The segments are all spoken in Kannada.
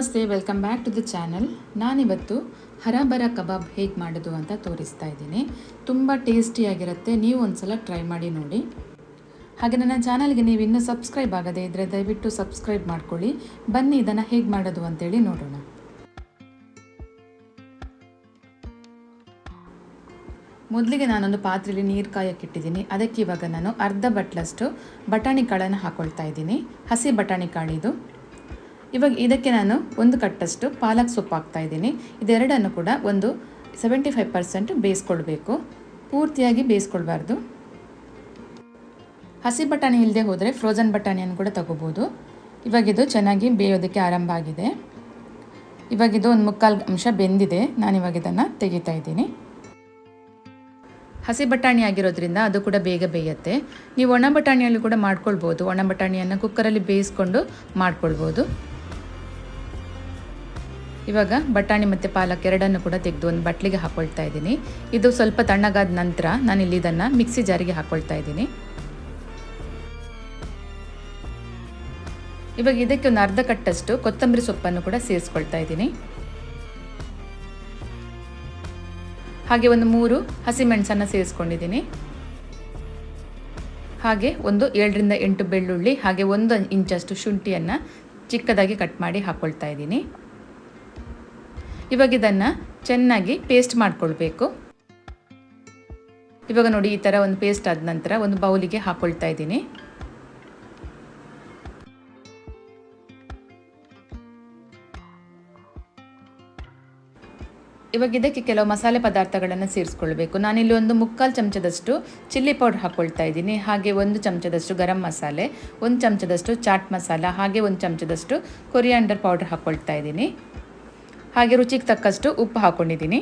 ನಮಸ್ತೆ welcome back to the channel ನಾನಿವತ್ತು ಹರಬರ ಕಬಾಬ್ ಹೇಗೆ ಮಾಡೋದು ಅಂತ ತೋರಿಸ್ತಾ ಇದ್ದೀನಿ. ತುಂಬ ಟೇಸ್ಟಿಯಾಗಿರುತ್ತೆ ನೀವು ಒಂದ್ಸಲ ಟ್ರೈ ಮಾಡಿ ನೋಡಿ. ಹಾಗೆ ನನ್ನ ಚಾನಲ್ಗೆ ನೀವು ಇನ್ನೂ ಸಬ್ಸ್ಕ್ರೈಬ್ ಆಗದೇ ಇದ್ದರೆ ದಯವಿಟ್ಟು ಸಬ್ಸ್ಕ್ರೈಬ್ ಮಾಡ್ಕೊಳ್ಳಿ. ಬನ್ನಿ, ಇದನ್ನು ಹೇಗೆ ಮಾಡೋದು ಅಂತೇಳಿ ನೋಡೋಣ. ಮೊದಲಿಗೆ ನಾನೊಂದು ಪಾತ್ರೆಯಲ್ಲಿ ನೀರು ಕಾಯಕ್ಕಿಟ್ಟಿದ್ದೀನಿ ಅದಕ್ಕೆ ಇವಾಗ ನಾನು ಅರ್ಧ ಬಟ್ಲಷ್ಟು ಬಟಾಣಿ ಕಾಳನ್ನು ಹಾಕ್ಕೊಳ್ತಾ ಇದ್ದೀನಿ. ಹಸಿ ಬಟಾಣಿ ಕಾಳಿದು. ಇವಾಗ ಇದಕ್ಕೆ ನಾನು ಒಂದು ಕಟ್ಟಷ್ಟು ಪಾಲಕ್ ಸೊಪ್ಪು ಹಾಕ್ತಾ ಇದ್ದೀನಿ. ಇದೆರಡನ್ನು ಕೂಡ ಒಂದು ಸೆವೆಂಟಿ ಫೈವ್ ಪರ್ಸೆಂಟ್ ಬೇಯಿಸ್ಕೊಳ್ಬೇಕು. ಪೂರ್ತಿಯಾಗಿ ಬೇಯಿಸ್ಕೊಳ್ಬಾರ್ದು. ಹಸಿ ಬಟಾಣಿ ಇಲ್ಲದೆ ಹೋದರೆ ಫ್ರೋಝನ್ ಬಟಾಣಿಯನ್ನು ಕೂಡ ತಗೋಬೋದು. ಇವಾಗಿದು ಚೆನ್ನಾಗಿ ಬೇಯೋದಕ್ಕೆ ಆರಂಭ ಆಗಿದೆ. ಇವಾಗಿದು ಒಂದು ಮುಕ್ಕಾಲು ಅಂಶ ಬೆಂದಿದೆ. ನಾನಿವಾಗ ಇದನ್ನು ತೆಗಿತಾ ಇದ್ದೀನಿ. ಹಸಿ ಬಟಾಣಿ ಆಗಿರೋದ್ರಿಂದ ಅದು ಕೂಡ ಬೇಗ ಬೇಯುತ್ತೆ. ನೀವು ಒಣ ಬಟಾಣಿಯಲ್ಲಿ ಕೂಡ ಮಾಡ್ಕೊಳ್ಬೋದು. ಒಣ ಬಟಾಣಿಯನ್ನು ಕುಕ್ಕರಲ್ಲಿ ಬೇಯಿಸ್ಕೊಂಡು ಮಾಡ್ಕೊಳ್ಬೋದು. ಇವಾಗ ಬಟಾಣಿ ಮತ್ತು ಪಾಲಕ್ ಎರಡನ್ನು ಕೂಡ ತೆಗೆದು ಒಂದು ಬಟ್ಲಿಗೆ ಹಾಕ್ಕೊಳ್ತಾ ಇದ್ದೀನಿ. ಇದು ಸ್ವಲ್ಪ ತಣ್ಣಗಾದ ನಂತರ ನಾನು ಇಲ್ಲಿ ಇದನ್ನು ಮಿಕ್ಸಿ ಜಾರಿಗೆ ಹಾಕ್ಕೊಳ್ತಾ ಇದ್ದೀನಿ. ಇವಾಗ ಇದಕ್ಕೆ ಒಂದು ಅರ್ಧ ಕಟ್ಟಷ್ಟು ಕೊತ್ತಂಬರಿ ಸೊಪ್ಪನ್ನು ಕೂಡ ಸೇರಿಸ್ಕೊಳ್ತಾ ಇದ್ದೀನಿ. ಹಾಗೆ ಒಂದು ಮೂರು ಹಸಿಮೆಣಸನ್ನು ಸೇರಿಸ್ಕೊಂಡಿದ್ದೀನಿ. ಹಾಗೆ ಒಂದು ಏಳರಿಂದ ಎಂಟು ಬೆಳ್ಳುಳ್ಳಿ ಹಾಗೆ ಒಂದು ಇಂಚಷ್ಟು ಶುಂಠಿಯನ್ನು ಚಿಕ್ಕದಾಗಿ ಕಟ್ ಮಾಡಿ ಹಾಕ್ಕೊಳ್ತಾ ಇದ್ದೀನಿ. ಇವಾಗ ಇದನ್ನು ಚೆನ್ನಾಗಿ ಪೇಸ್ಟ್ ಮಾಡ್ಕೊಳ್ಬೇಕು. ಇವಾಗ ನೋಡಿ ಈ ಥರ ಒಂದು ಪೇಸ್ಟ್ ಆದ ನಂತರ ಒಂದು ಬೌಲಿಗೆ ಹಾಕ್ಕೊಳ್ತಾ ಇದ್ದೀನಿ. ಇವಾಗ ಇದಕ್ಕೆ ಕೆಲವು ಮಸಾಲೆ ಪದಾರ್ಥಗಳನ್ನು ಸೇರಿಸ್ಕೊಳ್ಬೇಕು. ನಾನಿಲ್ಲಿ ಒಂದು ಮುಕ್ಕಾಲು ಚಮಚದಷ್ಟು ಚಿಲ್ಲಿ ಪೌಡರ್ ಹಾಕ್ಕೊಳ್ತಾ ಇದ್ದೀನಿ. ಹಾಗೆ ಒಂದು ಚಮಚದಷ್ಟು ಗರಂ ಮಸಾಲೆ, ಒಂದು ಚಮಚದಷ್ಟು ಚಾಟ್ ಮಸಾಲ, ಹಾಗೆ ಒಂದು ಚಮಚದಷ್ಟು ಕೊರಿಯಾಂಡರ್ ಪೌಡರ್ ಹಾಕ್ಕೊಳ್ತಾ ಇದ್ದೀನಿ. ಹಾಗೆ ರುಚಿಗೆ ತಕ್ಕಷ್ಟು ಉಪ್ಪು ಹಾಕ್ಕೊಂಡಿದ್ದೀನಿ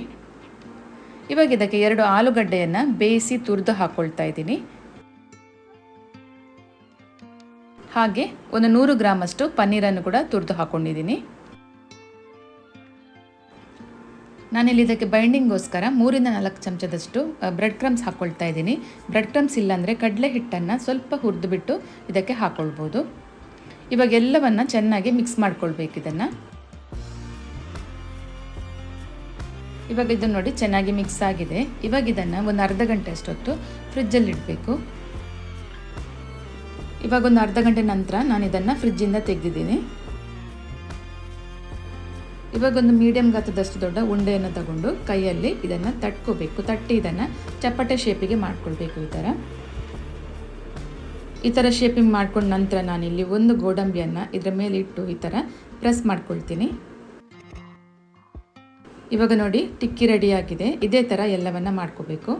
ಇವಾಗ ಇದಕ್ಕೆ ಎರಡು ಆಲೂಗಡ್ಡೆಯನ್ನು ಬೇಯಿಸಿ ತುರಿದು ಹಾಕ್ಕೊಳ್ತಾ ಇದ್ದೀನಿ. ಹಾಗೆ ಒಂದು ನೂರು ಗ್ರಾಮಷ್ಟು ಪನ್ನೀರನ್ನು ಕೂಡ ತುರಿದು ಹಾಕ್ಕೊಂಡಿದ್ದೀನಿ ನಾನಿಲ್ಲಿ ಇದಕ್ಕೆ ಬೈಂಡಿಂಗ್ಗೋಸ್ಕರ ಮೂರಿಂದ ನಾಲ್ಕು ಚಮಚದಷ್ಟು ಬ್ರೆಡ್ ಕ್ರಮ್ಸ್ ಹಾಕ್ಕೊಳ್ತಾ ಇದ್ದೀನಿ. ಬ್ರೆಡ್ ಕ್ರಮ್ಸ್ ಇಲ್ಲಾಂದರೆ ಕಡಲೆ ಹಿಟ್ಟನ್ನು ಸ್ವಲ್ಪ ಹುರಿದುಬಿಟ್ಟು ಇದಕ್ಕೆ ಹಾಕ್ಕೊಳ್ಬೋದು ಇವಾಗೆಲ್ಲವನ್ನು ಚೆನ್ನಾಗಿ ಮಿಕ್ಸ್ ಮಾಡ್ಕೊಳ್ಬೇಕು ಇದನ್ನು. ಇವಾಗ ಇದನ್ನು ನೋಡಿ ಚೆನ್ನಾಗಿ ಮಿಕ್ಸ್ ಆಗಿದೆ. ಇವಾಗ ಇದನ್ನು ಒಂದು ಅರ್ಧ ಗಂಟೆ ಅಷ್ಟೊತ್ತು ಫ್ರಿಜ್ಜಲ್ಲಿ ಇಡಬೇಕು. ಇವಾಗ ಒಂದು ಅರ್ಧ ಗಂಟೆ ನಂತರ ನಾನು ಇದನ್ನು ಫ್ರಿಜ್ಜಿಂದ ತೆಗೆದಿದ್ದೀನಿ. ಇವಾಗ ಒಂದು ಮೀಡಿಯಮ್ ಗಾತ್ರದಷ್ಟು ದೊಡ್ಡ ಉಂಡೆಯನ್ನು ತಗೊಂಡು ಕೈಯಲ್ಲಿ ಇದನ್ನು ತಟ್ಕೋಬೇಕು. ತಟ್ಟಿ ಇದನ್ನು ಚಪ್ಪಟೆ ಶೇಪಿಗೆ ಮಾಡಿಕೊಳ್ಬೇಕು ಈ ಥರ ಈ ಥರ ಶೇಪಿಂಗ್ ಮಾಡ್ಕೊಂಡ ನಂತರ ನಾನಿಲ್ಲಿ ಒಂದು ಗೋಡಂಬಿಯನ್ನು ಇದರ ಮೇಲೆ ಇಟ್ಟು ಈ ಥರ ಪ್ರೆಸ್ ಮಾಡ್ಕೊಳ್ತೀನಿ. ಇವಾಗ ನೋಡಿ, ಟಿಕ್ಕಿ ರೆಡಿಯಾಗಿದೆ ಇದೇ ಥರ ಎಲ್ಲವನ್ನು ಮಾಡ್ಕೋಬೇಕು.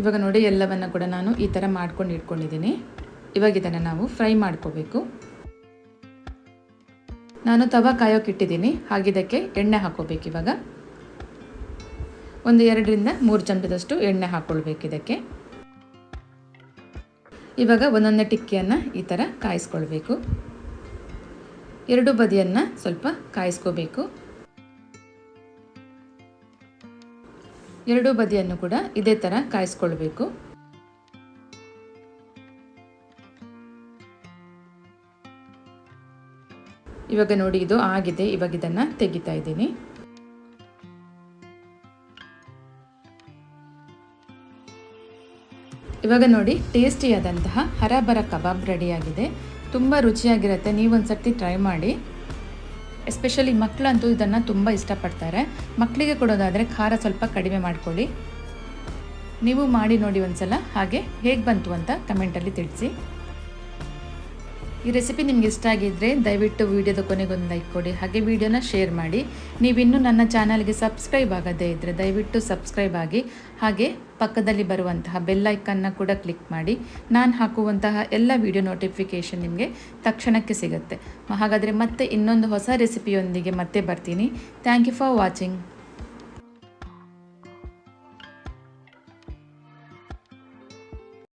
ಇವಾಗ ನೋಡಿ, ಎಲ್ಲವನ್ನು ಕೂಡ ನಾನು ಈ ಥರ ಮಾಡ್ಕೊಂಡು ಇಟ್ಕೊಂಡಿದ್ದೀನಿ. ಇವಾಗ ಇದನ್ನು ನಾವು ಫ್ರೈ ಮಾಡ್ಕೋಬೇಕು. ನಾನು ತವ ಕಾಯೋಕೆ ಇಟ್ಟಿದ್ದೀನಿ. ಹಾಗಿದ್ದಕ್ಕೆ ಎಣ್ಣೆ ಹಾಕೋಬೇಕು ಇವಾಗ. ಒಂದು ಎರಡರಿಂದ ಮೂರು ಚಮಚದಷ್ಟು ಎಣ್ಣೆ ಹಾಕ್ಕೊಳ್ಬೇಕು ಇದಕ್ಕೆ. ಇವಾಗ ಒಂದೊಂದೇ ಟಿಕ್ಕಿಯನ್ನು ಈ ಥರ ಕಾಯಿಸ್ಕೊಳ್ಬೇಕು. ಎರಡು ಬದಿಯನ್ನು ಸ್ವಲ್ಪ ಕಾಯಿಸ್ಕೋಬೇಕು. ಎರಡೂ ಬದಿಯನ್ನು ಕೂಡ ಇದೇ ಥರ ಕಾಯಿಸ್ಕೊಳ್ಬೇಕು. ಇವಾಗ ನೋಡಿ ಇದು ಆಗಿದೆ, ಇವಾಗ ಇದನ್ನು ತೆಗಿತಾ ಇದ್ದೀನಿ. ಇವಾಗ ನೋಡಿ ಟೇಸ್ಟಿಯಾದಂತಹ ಹರಾಬರ ಕಬಾಬ್ ರೆಡಿಯಾಗಿದೆ ತುಂಬ ರುಚಿಯಾಗಿರುತ್ತೆ ನೀವೊಂದು ಸರ್ತಿ ಟ್ರೈ ಮಾಡಿ. ಎಸ್ಪೆಷಲಿ ಮಕ್ಕಳಂತೂ ಇದನ್ನು ತುಂಬ ಇಷ್ಟಪಡ್ತಾರೆ. ಮಕ್ಕಳಿಗೆ ಕೊಡೋದಾದರೆ ಖಾರ ಸ್ವಲ್ಪ ಕಡಿಮೆ ಮಾಡಿಕೊಳ್ಳಿ. ನೀವು ಮಾಡಿ ನೋಡಿ ಒಂದ್ಸಲ, ಹಾಗೆ ಹೇಗೆ ಬಂತು ಅಂತ ಕಮೆಂಟಲ್ಲಿ ತಿಳಿಸಿ. ಈ ರೆಸಿಪಿ ನಿಮ್ಗೆ ಇಷ್ಟ ಆಗಿದ್ದರೆ ದಯವಿಟ್ಟು ವಿಡಿಯೋದ ಕೊನೆಗೊಂದು ಲೈಕ್ ಕೊಡಿ, ಹಾಗೆ ವಿಡಿಯೋನ ಶೇರ್ ಮಾಡಿ. ನೀವಿನ್ನೂ ನನ್ನ ಚಾನಲ್ಗೆ ಸಬ್ಸ್ಕ್ರೈಬ್ ಆಗದೇ ಇದ್ದರೆ ದಯವಿಟ್ಟು ಸಬ್ಸ್ಕ್ರೈಬ್ ಆಗಿ, ಹಾಗೆ ಪಕ್ಕದಲ್ಲಿ ಬರುವಂತಹ ಬೆಲ್ಲೈಕನ್ನ ಕೂಡ ಕ್ಲಿಕ್ ಮಾಡಿ. ನಾನು ಹಾಕುವಂತಹ ಎಲ್ಲ ವಿಡಿಯೋ ನೋಟಿಫಿಕೇಷನ್ ನಿಮಗೆ ತಕ್ಷಣಕ್ಕೆ ಸಿಗುತ್ತೆ. ಹಾಗಾದರೆ ಮತ್ತೆ ಇನ್ನೊಂದು ಹೊಸ ರೆಸಿಪಿಯೊಂದಿಗೆ ಮತ್ತೆ ಬರ್ತೀನಿ. Thank you for watching